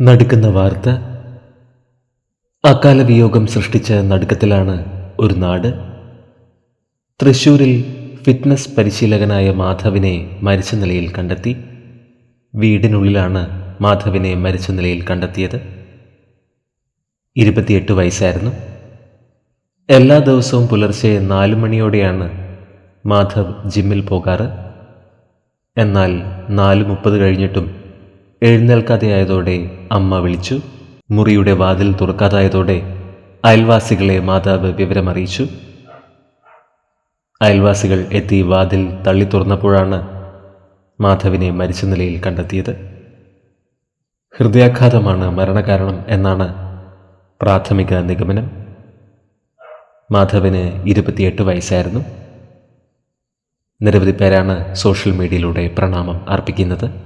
നടുക്കുന്ന വാർത്ത. അകാല വിയോഗം സൃഷ്ടിച്ച നടുക്കത്തിലാണ് ഒരു നാട്. തൃശൂരിൽ ഫിറ്റ്നസ് പരിശീലകനായ മാധവിനെ മരിച്ച നിലയിൽ കണ്ടെത്തി. വീടിനുള്ളിലാണ് മാധവിനെ മരിച്ച നിലയിൽ കണ്ടെത്തിയത്. ഇരുപത്തിയെട്ട് വയസ്സായിരുന്നു. എല്ലാ ദിവസവും പുലർച്ചെ നാല് മണിയോടെയാണ് മാധവ് ജിമ്മിൽ പോകാറ്. എന്നാൽ നാല് മുപ്പത് കഴിഞ്ഞിട്ടും എഴുന്നേൽക്കാതെയായതോടെ അമ്മ വിളിച്ചു. മുറിയുടെ വാതിൽ തുറക്കാതായതോടെ അയൽവാസികളെ മാതാവ് വിവരമറിയിച്ചു. അയൽവാസികൾ എത്തി വാതിൽ തള്ളി തുറന്നപ്പോഴാണ് മാധവിനെ മരിച്ച നിലയിൽ കണ്ടെത്തിയത്. ഹൃദയാഘാതമാണ് മരണകാരണം എന്നാണ് പ്രാഥമിക നിഗമനം. മാധവന് ഇരുപത്തിയെട്ട് വയസ്സായിരുന്നു. നിരവധി പേരാണ് സോഷ്യൽ മീഡിയയിലൂടെ പ്രണാമം അർപ്പിക്കുന്നത്.